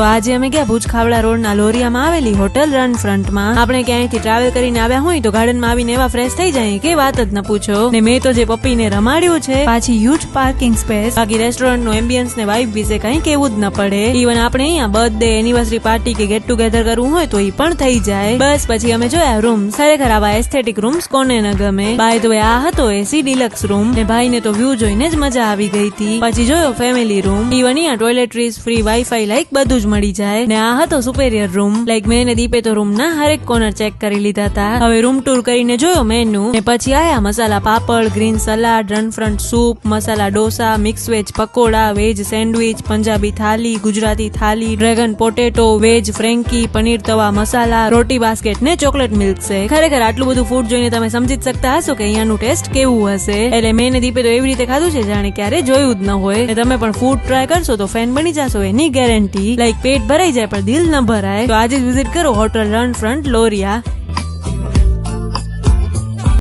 તો આજે અમે ગયા ભુજ ખાવડા રોડના લોરિયામાં આવેલી હોટલ રન ફ્રન્ટમાં આપણે ક્યાંયથી ટ્રાવેલ કરીને આવ્યા હોય તો ગાર્ડનમાં આવીને એવા ફ્રેશ થઈ જાય, કે વાત જ ન પૂછો. ને મેં તો જે પપ્પીને રમાડ્યું છે, પાછી હ્યુજ પાર્કિંગ સ્પેસ બાકી રેસ્ટોરન્ટનું એમ્બિયન્સ ને વાઇબ વિશે કઈ કેવું જ ન પડે. ઇવન આપણે અહીંયા બર્થડે એનિવર્સરી પાર્ટી કે ગેટ ટુગેધર કરવું હોય તો એ પણ થઈ જાય. બસ પછી અમે જોયા રૂમ ખરેખર આવા એસ્થેટિક રૂમ્સ કોને ન ગમે. બાય ધ આ હતો એસી ડિલક્સ રૂમ ને ભાઈને તો વ્યૂ જોઈને જ મજા આવી ગઈ હતી. પછી જોયો ફેમિલી રૂમ ઇવન અહીંયા ટોયલેટરીઝ ફ્રી વાઈફાઈ લાઈક બધું જ મળી જાય. ને આ હતો સુપેરિયર રૂમ લાઈક મેં દીપે તો રૂમ ના હરેક કોર્નર ચેક કરી લીધા હતા. હવે રૂમ ટૂર કરીને જોયો મેનુ ને પછી આયા મસાલા પાપડ ગ્રીન સલાડ રન front soup masala dosa mix veg pakoda veg sandwich Punjabi thali, Gujarati thali dragon potato veg frankie paneer tawa masala, રોટી બાસ્કેટ ને ચોકલેટ મિલ્ક છે ખરેખર આટલું બધું ફૂડ જોઈને તમે સમજી શકતા હશો કે અહીંયાનું ટેસ્ટ કેવું હશે. એટલે મેં દીપે તો એવી રીતે ખાધું છે જાણે ક્યારે જોયું જ ન હોય. તમે પણ ફૂડ ટ્રાય કરશો તો ફેન બની જશો, એની ગેરંટી લાઈક પેટ ભરાઈ જાય, પણ દિલ ન ભરાય. તો આજે જ વિઝિટ કરો હોટલ રન ફ્રન્ટ લોરિયા.